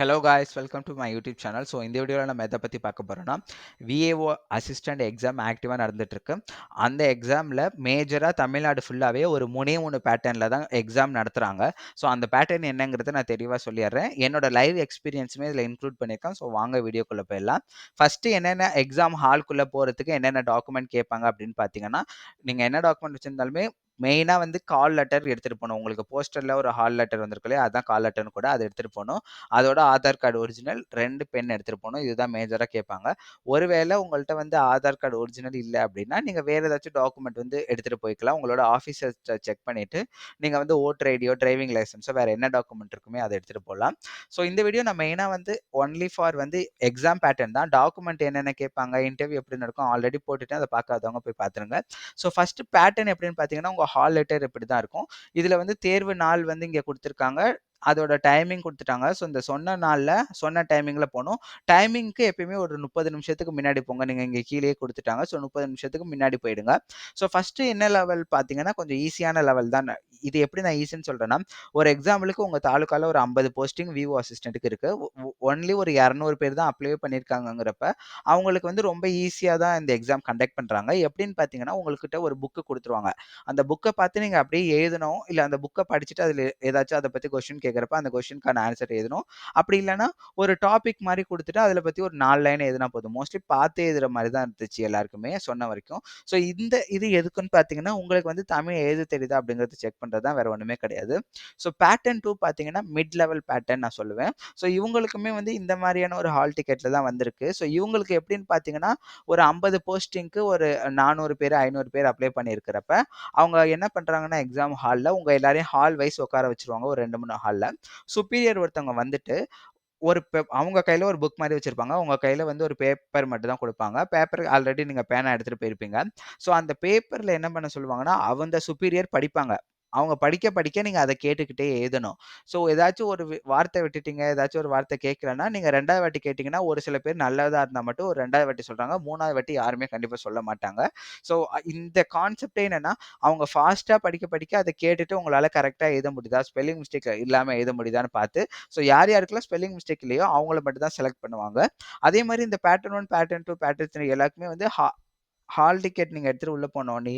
Hello guys welcome to my YouTube channel so இந்த வீடியோவில் நம்ம எதை பற்றி பார்க்க போகிறோம்னா விஏஓ அசிஸ்டண்ட் எக்ஸாம் ஆக்டிவாக நடந்துட்டுருக்கு. அந்த எக்ஸாமில் மேஜராக தமிழ்நாடு ஃபுல்லாகவே ஒரு மூணே மூணு பேட்டர்னில் தான் எக்ஸாம் நடத்துகிறாங்க ஸோ அந்த பேட்டர்ன் என்னங்கிறத நான் தெளிவாக சொல்லிடுறேன். என்னோட லைவ் எக்ஸ்பீரியன்ஸுமே இதில் இன்க்ளூட் பண்ணியிருக்கேன். ஸோ வாங்க வீடியோக்குள்ளே போயிடலாம். ஃபஸ்ட்டு என்னென்ன எக்ஸாம் ஹால்குள்ளே போகிறதுக்கு என்னென்ன டாக்குமெண்ட் கேட்பாங்க அப்படின்னு பார்த்தீங்கன்னா நீங்கள் என்ன டாக்குமெண்ட் வச்சுருந்தாலுமே மெயினாக வந்து கால் லெட்டர் எடுத்துகிட்டு போகணும் உங்களுக்கு போஸ்டரில் ஒரு ஹால் லெட்டர் வந்திருக்கு இல்லையா அதுதான் கால் லெட்டர்னு கூட அதை எடுத்துகிட்டு போகணும் அதோட ஆதார் கார்டு ஒரிஜினல் ரெண்டு பென் எடுத்துகிட்டு போகணும் இதுதான் மேஜராக கேட்பாங்க. ஒருவேளை உங்கள்கிட்ட வந்து ஆதார் கார்டு ஒரிஜினல் இல்லை அப்படின்னா நீங்கள் வேறு ஏதாச்சும் டாக்குமெண்ட் வந்து எடுத்துகிட்டு போய்க்கலாம். உங்களோட ஆஃபீஸர் செக் பண்ணிவிட்டு நீங்கள் வந்து ஓட்டர் ஐடியோ டிரைவிங் லைசன்ஸோ வேறு என்ன டாக்குமெண்ட் இருக்குமே அதை எடுத்துகிட்டு போகலாம் ஸோ இந்த வீடியோ நான் மெயினாக வந்து ஒன்லி ஃபார் வந்து எக்ஸாம் பேட்டர்ன் தான். டாக்குமெண்ட் என்னென்ன கேட்பாங்க இன்டர்வியூ எப்படி நடக்கும் ஆல்ரெடி போட்டுட்டு அதை பார்க்காதவங்க போய் பார்த்துருங்க. ஸோ ஃபஸ்ட்டு பேட்டர்ன் எப்படின்னு பார்த்தீங்கன்னா உங்கள் ஹால் லெட்டர் இப்படி தான் இருக்கும். இதில் வந்து தேர்வு நாள் வந்து இங்கே கொடுத்துருக்காங்க. அதோட டைமிங் கொடுத்துட்டாங்க. ஸோ இந்த சொன்ன நாளில் சொன்ன டைமிங்கில் போகணும் டைமிங்க்கு எப்பயுமே ஒரு முப்பது நிமிஷத்துக்கு முன்னாடி போங்க. நீங்கள் இங்கே கீழே கொடுத்துட்டாங்க. ஸோ முப்பது நிமிஷத்துக்கு முன்னாடி போயிடுங்க. ஸோ ஃபஸ்ட்டு என்ன லெவல் பார்த்தீங்கன்னா கொஞ்சம் ஈஸியான லெவல் தான். இது எப்படி நான் ஈஸின்னு சொல்கிறேன்னா ஒரு எக்ஸாம்பிளுக்கு உங்கள் தாலுக்காவில் ஒரு ஐம்பது போஸ்டிங் விவோ அசிஸ்டண்ட்டுக்கு இருக்குது ஒன்லி ஒரு இரநூறு பேர் தான் அப்ளை பண்ணியிருக்காங்கிறப்ப அவங்களுக்கு வந்து ரொம்ப ஈஸியாக தான் இந்த எக்ஸாம் கண்டக்ட் பண்ணுறாங்க எப்படின்னு பார்த்தீங்கன்னா உங்கள்கிட்ட ஒரு புக்கு கொடுத்துருவாங்க. அந்த புக்கை பார்த்து நீங்கள் அப்படியே எழுதணும். இல்லை அந்த புக்கை படிச்சுட்டு அதில் ஏதாச்சும் அதை பற்றி கொஸ்டின் கேட்குறப்ப அந்த கொஷினுக்கான ஆன்சர் எழுதணும். அப்படி இல்லைன்னா ஒரு டாபிக் மாதிரி கொடுத்துட்டு அதில் பற்றி ஒரு நாலு லைன் எழுதினா போதும். மோஸ்ட்லி பார்த்து எழுதுற மாதிரி தான் இருந்துச்சு எல்லாருக்குமே சொன்ன வரைக்கும். ஸோ இந்த இது எதுக்குன்னு பார்த்தீங்கன்னா உங்களுக்கு வந்து தமிழ் எழுத தெரியுதா அப்படிங்கிறது செக் பண்ணுறது தான் வேறு ஒன்றுமே கிடையாது. ஸோ பேட்டர்ன் டூ பார்த்தீங்கன்னா மிட் லெவல் பேட்டர்ன் நான் சொல்லுவேன். ஸோ இவங்களுக்குமே வந்து இந்த மாதிரியான ஒரு ஹால் டிக்கெட்டில் தான் வந்திருக்கு. ஸோ இவங்களுக்கு எப்படின்னு பார்த்தீங்கன்னா ஒரு ஐம்பது போஸ்டிங்க்கு ஒரு நானூறு பேர் ஐநூறு பேர் அப்ளை பண்ணியிருக்கிறப்ப அவங்க என்ன பண்ணுறாங்கன்னா எக்ஸாம் ஹாலில் உங்கள் எல்லாரையும் ஹால் வைஸ் உட்கார வச்சுருவாங்க. ஒரு ரெண்டு மூணு ஹாலில் சுப்பீரியர் ஒருத்தவங்க வந்துட்டு ஒரு அவங்க கையில் ஒரு புக் மாதிரி வச்சுருப்பாங்க. அவங்க கையில் வந்து ஒரு பேப்பர் மட்டும் தான் கொடுப்பாங்க. பேப்பர் ஆல்ரெடி நீங்கள் பேனா எடுத்துகிட்டு போயிருப்பீங்க. ஸோ அந்த பேப்பரில் என்ன பண்ண சொல்லுவாங்கன்னா அவங்க சுப்பீரியர் படிப்பாங்க. அவங்க படிக்க படிக்க நீங்கள் அதை கேட்டுக்கிட்டே எழுதணும். ஸோ ஏதாச்சும் ஒரு வார்த்தை விட்டுட்டீங்க ஏதாச்சும் ஒரு வார்த்தை கேட்கலன்னா நீங்கள் ரெண்டாவது வாட்டி கேட்டிங்கன்னா ஒரு சில பேர் நல்லதாக இருந்தால் மட்டும் ஒரு ரெண்டாவது வாட்டி சொல்கிறாங்க மூணாவது வாட்டி யாருமே கண்டிப்பாக சொல்ல மாட்டாங்க. ஸோ இந்த கான்செப்டே என்னென்னா அவங்க ஃபாஸ்ட்டாக படிக்க படிக்க அதை கேட்டுட்டு உங்களால் கரெக்டாக எழுத முடியுதா? ஸ்பெல்லிங் மிஸ்டேக் இல்லாமல் எழுத முடியுதான்னு பார்த்து ஸோ யார் யாருக்கெல்லாம் ஸ்பெல்லிங் மிஸ்டேக் இல்லையோ அவங்கள மட்டும் தான் செலக்ட் பண்ணுவாங்க. அதே மாதிரி இந்த pattern one pattern two pattern three எல்லாருக்குமே வந்து ஹா ஹால் டிக்கெட் நீங்கள் எடுத்துகிட்டு உள்ளே போனோடனே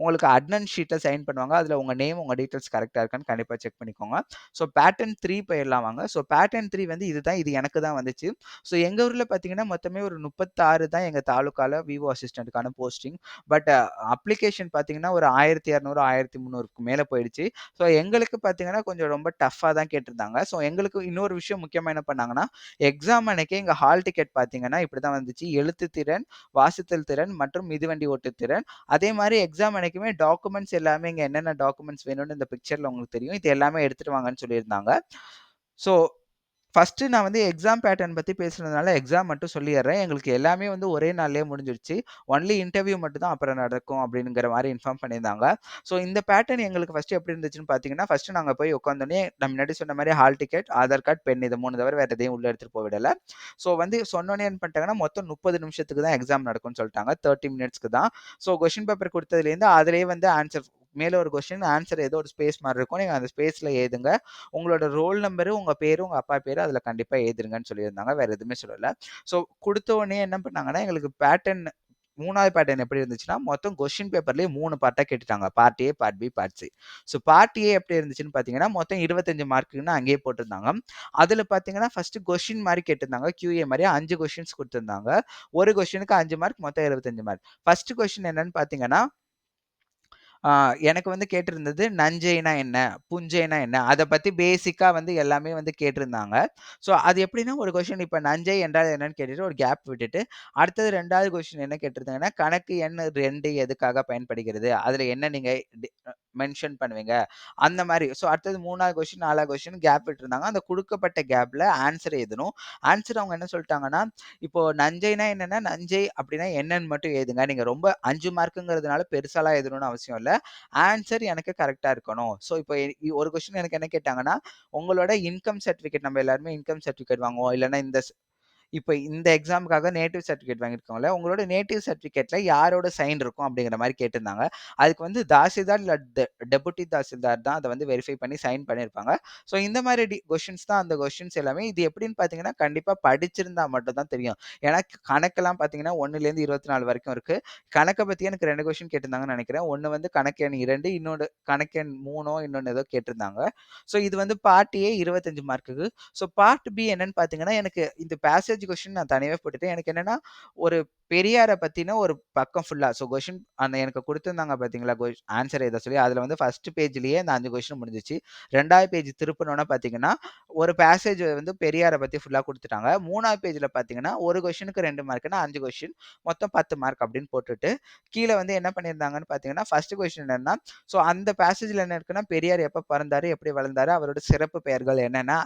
உங்களுக்கு அட்னன் ஷீட்டில் சைன் பண்ணுவாங்க. அதில் உங்கள் நேம் உங்கள் டீட்டெயில்ஸ் கரெக்டாக இருக்கான்னு கண்டிப்பாக செக் பண்ணிக்கோங்க. ஸோ பேட்டர்ன் த்ரீ போயிடலாம் வாங்க. ஸோ பேட்டர்ன் த்ரீ வந்து இதுதான் இது எனக்கு தான் வந்துச்சு. ஸோ எங்கள் ஊரில் பார்த்தீங்கன்னா மொத்தமே ஒரு முப்பத்தாறு தான் எங்கள் தாலுக்காவில் விவோ அசிஸ்டண்ட்டுக்கான போஸ்டிங் பட் அப்ளிகேஷன் பார்த்தீங்கன்னா ஒரு ஆயிரத்தி இரநூறு ஆயிரத்தி முந்நூறுக்கு மேலே போயிடுச்சு. ஸோ எங்களுக்கு பார்த்தீங்கன்னா கொஞ்சம் ரொம்ப டஃப்பாக தான் கேட்டிருந்தாங்க. ஸோ எங்களுக்கு இன்னொரு விஷயம் முக்கியமாக என்ன பண்ணாங்கன்னா எக்ஸாம் அன்னைக்கு எங்கள் ஹால் டிக்கெட் பார்த்தீங்கன்னா இப்படி தான் வந்துச்சு. எழுத்து திறன் வாசித்தல் திறன் மற்றும் மிதிவண்டி ஓட்டுத்திறன். அதே மாதிரி எக்ஸாம் அனைக்குமே டாக்குமெண்ட்ஸ் எல்லாமே இங்கே என்னென்ன டாக்குமெண்ட்ஸ் வேணும்னு இந்த பிக்சரில் உங்களுக்கு தெரியும். இது எல்லாமே எடுத்துகிட்டு வாங்கன்னு சொல்லியிருந்தாங்க. ஸோ ஃபஸ்ட்டு நான் வந்து எக்ஸாம் பேட்டர்ன் பற்றி பேசுனதுனால எக்ஸாம் மட்டும் சொல்லிடுறேன் எங்களுக்கு எல்லாமே வந்து ஒரே நாள்லேயே முடிஞ்சிருச்சு. ஒன்லி இன்டர்வியூ மட்டும் தான் அப்புறம் நடக்கும் அப்படிங்கிற மாதிரி இன்ஃபார்ம் பண்ணியிருந்தாங்க. ஸோ இந்த பேட்டர்ன் எங்களுக்கு ஃபஸ்ட்டு எப்படி இருந்துச்சுன்னு பார்த்தீங்கன்னா ஃபஸ்ட்டு நாங்கள் போய் உட்காந்தோடனே நம்ம முன்னாடி சொன்ன மாதிரி hall ticket Aadhaar card pen இது மூணு தவிர வேறு எதையும் உள்ளே எடுத்துகிட்டு போவிடலை ஸோ வந்து சொன்னோன்னே என்ன பண்ணிட்டாங்கன்னா மொத்தம் முப்பது நிமிஷத்துக்கு தான் எக்ஸாம் நடக்கும்னு சொல்லிட்டாங்க. தேர்ட்டி மினிட்ஸ்க்கு தான். ஸோ கொஷின் பேப்பர் கொடுத்ததுலேருந்து அதிலே வந்து ஆன்சர் மேலே ஒரு கொஸ்டின் ஆன்சர் ஏதோ ஒரு ஸ்பேஸ் மாதிரி இருக்கும். நீங்கள் அந்த ஸ்பேஸில் எழுதுங்க. உங்களோட ரோல் நம்பரு உங்கள் பேர் உங்கள் அப்பா பேர் அதில் கண்டிப்பாக ஏதுருங்கன்னு சொல்லியிருந்தாங்க. வேறு எதுவுமே சொல்லலை. ஸோ கொடுத்த உடனே என்ன பண்ணாங்கன்னா எங்களுக்கு பேட்டர்ன் மூணாவது பேட்டர்ன் எப்படி இருந்துச்சுன்னா மொத்தம் கொஸ்டின் பேப்பர்லேயே மூணு பார்ட்டாக கேட்டுட்டாங்க. Part A part B part C so part A எப்படி இருந்துச்சுன்னு பார்த்தீங்கன்னா மொத்தம் இருபத்தஞ்சு மார்க்குன்னு அங்கேயே போட்டிருந்தாங்க. அதில் பார்த்தீங்கன்னா ஃபஸ்ட்டு கொஸ்டின் மாதிரி கேட்டிருந்தாங்க. கியூஏ மாதிரி அஞ்சு கொஸ்டின்ஸ் கொடுத்துருந்தாங்க. ஒரு கொஸ்டினுக்கு அஞ்சு மார்க் மொத்தம் இருபத்தஞ்சு மார்க் ஃபஸ்ட்டு கொஸ்டின் என்னன்னு பார்த்தீங்கன்னா எனக்கு வந்து கேட்டிருந்தது நஞ்சைனா என்ன புஞ்சைனா என்ன? அதை பற்றி பேசிக்காக வந்து எல்லாமே வந்து கேட்டிருந்தாங்க. ஸோ அது எப்படின்னா ஒரு கொஷின் இப்போ நஞ்சை என்றால் என்னன்னு கேட்டுட்டு ஒரு கேப் விட்டுட்டு அடுத்தது ரெண்டாவது கொஷின் என்ன கேட்டிருந்தாங்கன்னா கணக்கு எண் ரெண்டு எதுக்காக பயன்படுகிறது? அதில் என்ன நீங்கள் மென்ஷன் பண்ணுவீங்க? அந்த மாதிரி. ஸோ அடுத்தது மூணாவது கொஷின் நாலாவது கொஷின் கேப் விட்டுருந்தாங்க. அந்த கொடுக்கப்பட்ட கேப்பில் ஆன்சர் எழுதணும். ஆன்சர் அவங்க என்ன சொல்லிட்டாங்கன்னா இப்போ நஞ்சைனா என்னென்னா நஞ்சை அப்படின்னா என்னன்னு மட்டும் எழுதுங்க. நீங்கள் ரொம்ப அஞ்சு மார்க்குங்கிறதுனால பெருசாலாம் எழுதணும்னு அவசியம் இல்லை. ஆன்சர் எனக்கு கரெக்டாக இருக்கணும். ஸோ இப்போ ஒரு கொஸ்டின் எனக்கு என்ன கேட்டாங்கன்னா உங்களோட இன்கம் சர்டிஃபிகேட் நம்ம எல்லாருமே இன்கம் சர்டிஃபிகேட் வாங்குவோம். இல்லைன்னா இந்த இப்போ இந்த எக்ஸாமுக்காக நேட்டிவ் சர்டிஃபிகேட் வாங்கியிருக்கோம்ல, உங்களோட நேட்டிவ் சர்டிஃபிகேட்ல யாரோட சைன் இருக்கும் அப்படிங்கிற மாதிரி கேட்டிருந்தாங்க. அதுக்கு வந்து தாசில்தார் இல்லை டெ டெபுட்டி தாசில்தார் தான் அதை வந்து வெரிஃபை பண்ணி சைன் பண்ணியிருப்பாங்க. ஸோ இந்த மாதிரி டி கொஷின்ஸ் தான் அந்த கொஷின்ஸ் எல்லாமே. இது எப்படின்னு பார்த்தீங்கன்னா, கண்டிப்பாக படிச்சிருந்தா மட்டும் தான் தெரியும். ஏன்னா கணக்கெல்லாம் பார்த்தீங்கன்னா 1லேருந்து 24 வரைக்கும் இருக்கு. கணக்கை பற்றி எனக்கு ரெண்டு கொஷின் கேட்டிருந்தாங்கன்னு நினைக்கிறேன் ஒன்று வந்து கணக்கு எண் இரண்டு இன்னொன்று கணக்கு எண் மூணோ இன்னொன்று ஏதோ கேட்டிருந்தாங்க. ஸோ இது வந்து பார்ட் ஏ 25 மார்க்குக்கு. ஸோ பார்ட் பி என்னன்னு பார்த்தீங்கன்னா, எனக்கு இந்த பேசேஜ் கொஸ்டின் நான் தனியாக போட்டுட்டேன். எனக்கு என்னன்னா, ஒரு பெரியாரை பற்றின ஒரு பக்கம் ஃபுல்லாக ஸோ கொஷின் அந்த எனக்கு கொடுத்துருந்தாங்க பார்த்தீங்களா, கொஸ் ஆன்சர் எதை சொல்லி, அதில் வந்து ஃபர்ஸ்ட் பேஜ்லேயே அந்த 5 கொஸ்டின் முடிஞ்சுச்சு. ரெண்டாவது பேஜ் திருப்பினோன்னா பார்த்தீங்கன்னா, ஒரு பேசேஜ் வந்து பெரியாரை பற்றி ஃபுல்லாக கொடுத்துட்டாங்க மூணாவது பேஜில் பார்த்தீங்கன்னா, ஒரு கொஷினுக்கு ரெண்டு மார்க்னா 5 கொஸ்டின். மொத்தம் 10 மார்க் அப்படின்னு போட்டுட்டு, கீழே வந்து என்ன பண்ணியிருந்தாங்கன்னு பார்த்தீங்கன்னா, ஃபர்ஸ்ட் கொஷின் என்னன்னா, ஸோ அந்த பேசேஜில் என்ன இருக்குன்னா, பெரியார் எப்போ பிறந்தார் எப்படி வளர்ந்தாரு? அவரோட சிறப்பு பெயர்கள் என்னென்னா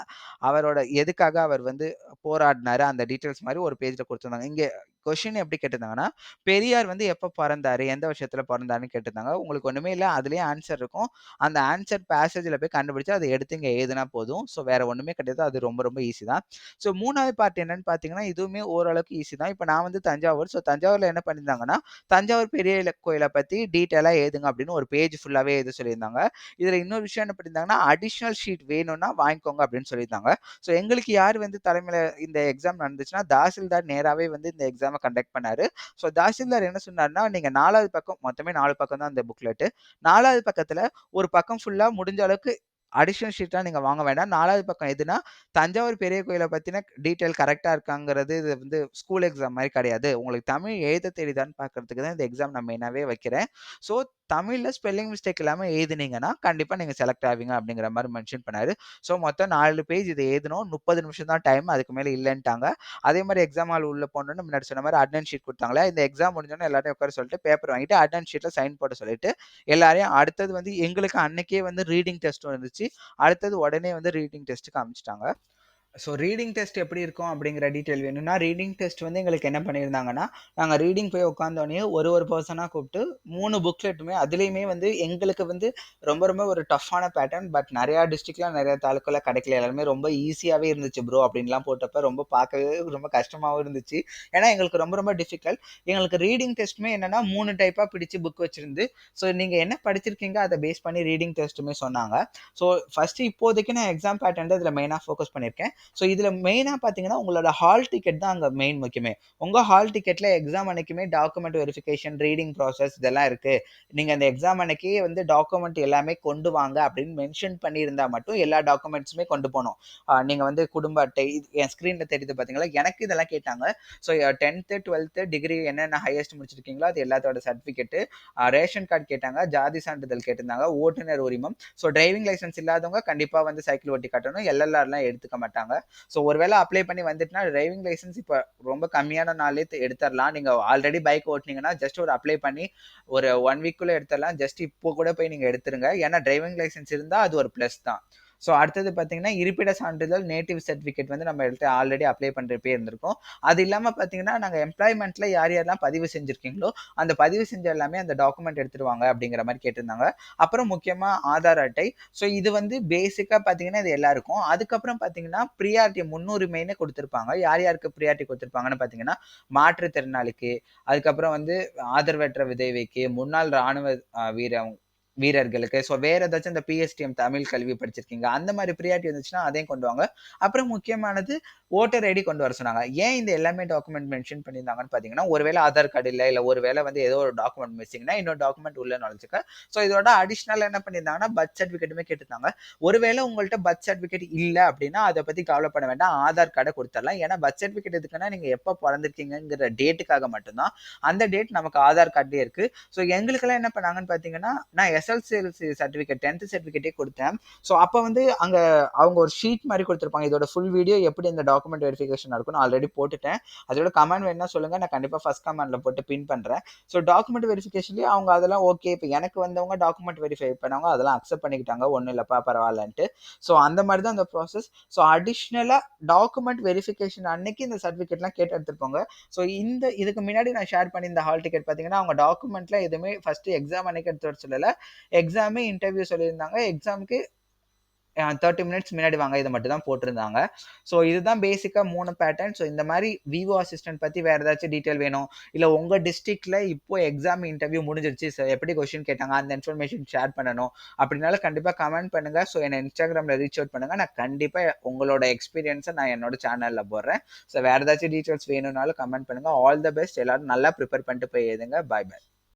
அவரோட எதுக்காக அவர் வந்து போராடினாரு? அந்த டீட்டெயில்ஸ் மாதிரி ஒரு பேஜில் கொடுத்துருந்தாங்க. இங்க கொஷின் எப்படி கேட்டிருந்தாங்கன்னா, பெரியார் வந்து எப்போ பிறந்தாரு எந்த வருஷத்துல பிறந்தாருன்னு கேட்டிருந்தாங்க. உங்களுக்கு ஒண்ணுமே இல்லை அதுலேயே ஆன்சர் இருக்கும். அந்த ஆன்சர் பேசேஜில் போய் கண்டுபிடிச்சு அதை எடுத்து இங்கே எழுதுனா போதும். ஸோ வேற ஒண்ணுமே கிடையாது. அது ரொம்ப ரொம்ப ஈஸி தான். ஸோ மூணாவது பார்ட் என்னன்னு பார்த்தீங்கன்னா, இதுவுமே ஓரளவுக்கு ஈஸி தான். இப்போ நான் வந்து தஞ்சாவூர். ஸோ தஞ்சாவூர்ல என்ன பண்ணியிருந்தாங்கன்னா, தஞ்சாவூர் பெரிய கோயிலை கோயில பத்தி டீட்டெயிலாக எழுதுங்க அப்படின்னு ஒரு பேஜ் ஃபுல்லாவே எழுத சொல்லியிருந்தாங்க. இதுல இன்னொரு விஷயம் என்ன பண்ணியிருந்தாங்கன்னா, அடிஷ்னல் ஷீட் வேணும்னா வாங்கிக்கோங்க அப்படின்னு சொல்லியிருந்தாங்க. ஸோ எங்களுக்கு யார் வந்து தலைமையில இந்த எக்ஸாம் நடந்துச்சுன்னா, தாசில்தார் நேராகவே வந்து இந்த எக்ஸாம் கண்டக்ட் பண்ணாரு. ஸோ தாசில்தார் என்ன சொன்னார்னா நீங்க நாலாவது பக்கம் மொத்தமே நாலு பக்கம் தான் அந்த புக்லெட்டு. நாலாவது பக்கத்துல ஒரு பக்கம் ஃபுல்லா முடிஞ்ச அளவுக்கு அடிஷனல் ஷீட்லாம் நீங்கள் வாங்க வேண்டாம். நாலாவது பக்கம் எதுனா, தஞ்சாவூர் பெரிய கோயிலை பற்றின டீட்டெயில் கரெக்டாக இருக்காங்கிறது இது வந்து ஸ்கூல் எக்ஸாம் மாதிரி கிடையாது. உங்களுக்கு தமிழ் எழுத தெரியுதான்னு பார்க்கறதுக்கு தான் இந்த எக்ஸாம் நான் மெயினாகவே வைக்கிறேன். ஸோ தமிழில் ஸ்பெல்லிங் மிஸ்டேக் இல்லாமல் எழுதுனீங்கன்னா, கண்டிப்பாக நீங்கள் செலக்ட் ஆவீங்க அப்படிங்கிற மாதிரி மென்ஷன் பண்ணார் ஸோ மொத்தம் நாலு பேஜ் இது எழுதணும். 30 நிமிஷம் தான் டைம். அதுக்கு மேலே இல்லைன்ட்டாங்க அதே மாதிரி எக்ஸாம் ஹால் உள்ள போனோனே முன்னாடி சொன்ன மாதிரி அட்டெண்டன்ஸ் ஷீட் கொடுத்தாங்களே இந்த எக்ஸாம் முடிஞ்சோன்னே எல்லாரையும் உட்கார சொல்லிட்டு பேப்பர் வாங்கிட்டு அட்டன் ஷீட்டில் சைன் போட சொல்லிட்டு, எல்லாரையும் அடுத்தது வந்து எங்களுக்கு அன்னைக்கே வந்து ரீடிங் டெஸ்ட்டும் இருந்துச்சு. அடுத்தது உடனே வந்து ரீடிங் டெஸ்ட்டு காமிச்சிட்டாங்க ஸோ ரீடிங் டெஸ்ட் எப்படி இருக்கும் அப்படிங்கிற டீட்டெயில் வேணும்னா, ரீடிங் டெஸ்ட் வந்து எங்களுக்கு என்ன பண்ணியிருந்தாங்கன்னா, நாங்கள் ரீடிங் போய் உட்காந்தோடனே ஒரு ஒரு பர்சனாக கூப்பிட்டு மூணு புக்லெட்டுமே அதுலேயுமே வந்து எங்களுக்கு வந்து ரொம்ப ரொம்ப ஒரு டஃப்பான பேட்டர்ன். பட் நிறையா டிஸ்ட்ரிக்ட்ல, நிறையா தாலுக்கால கிடைக்கல. எல்லாருமே ரொம்ப ஈஸியாகவே இருந்துச்சு ப்ரோ அப்படின்லாம் போட்டப்ப ரொம்ப பார்க்கவே ரொம்ப கஷ்டமாகவும் இருந்துச்சு. ஏன்னா எங்களுக்கு ரொம்ப ரொம்ப டிஃபிகல்ட். எங்களுக்கு ரீடிங் டெஸ்ட்டுமே என்னன்னா மூணு டைப்பாக பிடிச்சி புக் வச்சுருந்து ஸோ நீங்கள் என்ன படிச்சிருக்கீங்க அதை பேஸ் பண்ணி ரீடிங் டெஸ்ட்டுமே சொன்னாங்க. ஸோ ஃபஸ்ட்டு இப்போதைக்கு நான் எக்ஸாம் பேட்டர்ன் இதில் மெயினாக ஃபோக்கஸ் பண்ணியிருக்கேன். ஸோ இதில் மெயினாக பார்த்தீங்கன்னா, உங்களோட ஹால் டிக்கெட் தான் அங்கே மெயின் முக்கியமே. உங்கள் ஹால் டிக்கெட்டில் எக்ஸாம் அன்னைக்குமே டாக்குமெண்ட் வெரிஃபிகேஷன், ரீடிங் ப்ராசஸ் இதெல்லாம் இருக்குது நீங்கள் அந்த எக்ஸாம் அன்னைக்கு வந்து டாக்குமெண்ட் எல்லாமே கொண்டு வாங்க அப்படின்னு மென்ஷன் பண்ணியிருந்தால் மட்டும் எல்லா டாக்குமெண்ட்ஸுமே கொண்டு போகணும் நீங்கள் வந்து குடும்ப அட்டை இது என் ஸ்க்ரீனில் தெரியுது பார்த்தீங்களா? எனக்கு இதெல்லாம் கேட்டாங்க. ஸோ 10த், 12த் டிகிரி என்னென்ன ஹையஸ்ட் முடிச்சிருக்கீங்களோ அது எல்லாத்தோட சர்டிஃபிகேட்டு, ரேஷன் கார்டு கேட்டாங்க, ஜாதி சான்றிதழ் கேட்டிருந்தாங்க, ஓட்டுநர் உரிமம். ஸோ டிரைவிங் லைசன்ஸ் இல்லாதவங்க கண்டிப்பாக வந்து சைக்கிள் ஓட்டி காட்டணும். எல்எல்ஆர்லாம் எடுத்துக்க மாட்டாங்க. ஸோ ஒருவேளை அப்ளை பண்ணி வந்துட்டுனா டிரைவிங் லைசன்ஸ் இப்ப ரொம்ப கம்மியான நாளே எடுத்துடலாம் நீங்கள் நீங்க ஆல்ரெடி பைக் ஓட்டுனீங்கன்னா, ஜஸ்ட் ஒரு அப்ளை பண்ணி ஒரு ஒன் வீக்குள்ளே எடுத்துடலாம் ஜஸ்ட் இப்போ கூட போய் நீங்க எடுத்துருங்க. ஏன்னா டிரைவிங் லைசன்ஸ் இருந்தால் அது ஒரு ப்ளஸ் தான். ஸோ அடுத்தது பார்த்தீங்கன்னா, இருப்பிட சான்றிதழ், நேட்டிவ் சர்டிஃபிகேட் வந்து நம்ம எடுத்து ஆல்ரெடி அப்ளை பண்றப்பயே இருந்திருக்கும். அது இல்லாமல் பார்த்தீங்கன்னா, நாங்கள் எம்ப்ளாய்மெண்ட்டில் யார் யாரெல்லாம் பதிவு செஞ்சுருக்கீங்களோ அந்த பதிவு செஞ்ச எல்லாமே அந்த டாக்குமெண்ட் எடுத்துருவாங்க அப்படிங்கிற மாதிரி கேட்டிருந்தாங்க. அப்புறம் முக்கியமாக ஆதார் அட்டை. ஸோ இது வந்து பேசிக்காக பார்த்தீங்கன்னா, இது எல்லாருக்கும். அதுக்கப்புறம் பார்த்தீங்கன்னா, ப்ரியாரிட்டி முன்னுரிமைன்னு கொடுத்துருப்பாங்க யார் யாருக்கு ப்ரியாரிட்டி கொடுத்துருப்பாங்கன்னு பார்த்தீங்கன்னா, மாற்றுத்திறனாளிக்கு, அதுக்கப்புறம் வந்து ஆதரவற்ற விதவைக்கு, முன்னாள் ராணுவ வீர வீரம் வீரர்களுக்கு, ஸோ வேற ஏதாச்சும் இந்த பிஎஸ்டிஎம் தமிழ் கல்வி படிச்சிருக்கீங்க, அந்த மாதிரி ப்ரியாரிட்டி இருந்துச்சுன்னா அதையும் கொண்டு வாங்க. அப்புறம் முக்கியமானது ஓட்டர் ஐடி கொண்டு வர சொன்னாங்க. ஏன் இந்த எல்லாமே டாக்குமெண்ட் மென்ஷன் பண்ணியிருந்தாங்கன்னு பார்த்தீங்கன்னா, ஒருவேளை ஆதார் கார்டு இல்லை இல்லை ஒருவேளை வந்து ஏதோ ஒரு டாக்குமெண்ட் மிஸ்ஸிங்னா இன்னொரு டாக்குமெண்ட் உள்ள நுழைஞ்சுக்க. ஸோ இதோட அடிஷ்னலாக என்ன பண்ணியிருந்தாங்கன்னா, பர்த் சர்டிஃபிகேட்டுமே கேட்டிருந்தாங்க. ஒருவேளை உங்கள்ட்ட பர்த் சர்டிஃபிகேட் இல்லை அப்படின்னா, அதை பற்றி கவலைப்பட வேண்டாம். ஆதார் கார்டை கொடுத்துடலாம் ஏன்னா பர்த் சர்டிஃபிகேட் எதுக்குன்னா, நீங்கள் எப்போ பிறந்திருக்கீங்கிற டேட்டுக்காக மட்டும்தான் அந்த டேட் நமக்கு ஆதார் கார்டே இருக்கு. ஸோ எங்களுக்கெல்லாம் என்ன பண்ணாங்கன்னு பார்த்தீங்கன்னா, நான் எஸ் எஸ்எல்சி சர்டிஃபிகேட் 10த் சர்டிஃபிகேட்டே கொடுத்தேன் ஸோ அப்போ வந்து அங்கே அவங்க ஒரு ஷீட் மாதிரி கொடுத்துருப்பாங்க இதோட ஃபுல் வீடியோ எப்படி இந்த டாக்குமெண்ட் வெரிஃபிகேஷன் இருக்கும்னு ஆல்ரெடி போட்டுட்டேன். அதோட கமெண்ட் வேணும்னா சொல்லுங்க. நான் கண்டிப்பாக ஃபர்ஸ்ட் கமெண்ட்ல போட்டு பின் பண்ணுறேன் ஸோ டாக்குமெண்ட் வெரிஃபிகேஷன்லேயே அவங்க அதெல்லாம் ஓகே. இப்போ எனக்கு வந்தவங்க டாக்குமெண்ட் வெரிஃபை பண்ணவங்க அதெல்லாம் அக்செப்ட் பண்ணிக்கிட்டாங்க. ஒன்றும் இல்லைப்பா பரவாயில்லன்ட்டு ஸோ அந்த மாதிரி தான் அந்த ப்ராசஸ். ஸோ அடிஷ்னலாக டாக்குமெண்ட் வெரிஃபிகேஷன் அன்னைக்கு இந்த சர்டிஃபிகேட்லாம் கேட்டு எடுத்துருப்பாங்க ஸோ இந்த இதுக்கு முன்னாடி நான் ஷேர் பண்ணியிருந்த ஹால் டிக்கெட் பார்த்தீங்கன்னா, அவங்க டாக்குமெண்ட்லாம் எதுவுமே ஃபஸ்ட்டு எக்ஸாம் அன்னைக்கு எடுத்து வர சொல்லலை எக்ஸாமு, இன்டர்வியூ சொல்லியிருந்தாங்க. எக்ஸாம்க்கு தேர்ட்டி மினிட்ஸ் முன்னாடி வாங்க. இதை மட்டும் தான் போட்டிருந்தாங்க. ஸோ இதுதான் பேசிக்காக மூணு பேட்டர்ன் ஸோ இந்த மாதிரி விவோ அசிஸ்டன்ட் பற்றி வேறு ஏதாச்சும் டீட்டெயில் வேணும்? இல்லை உங்கள் டிஸ்ட்ரிக்டில் இப்போ எக்ஸாம் இன்டர்வியூ முடிஞ்சிருச்சு. சார் எப்படி கொஸ்டின் கேட்டாங்க? அந்த இன்ஃபர்மேஷன் ஷேர் பண்ணணும். அப்படின்னாலும் கண்டிப்பாக கமெண்ட் பண்ணுங்கள் ஸோ என்னை இன்ஸ்டாகிராமில் ரீச் அவுட் பண்ணுங்கள் நான் கண்டிப்பாக உங்களோட எக்ஸ்பீரியன்ஸை நான் என்னோட சேனலில் போடுறேன். ஸோ வேறு ஏதாச்சும் டீட்டெயில்ஸ் வேணும்னாலும் கமெண்ட் பண்ணுங்கள் ஆல் த பெஸ்ட் எல்லாரும் நல்லா ப்ரிப்பேர் பண்ணிட்டு போய் எழுதுங்க. பாய் பாய்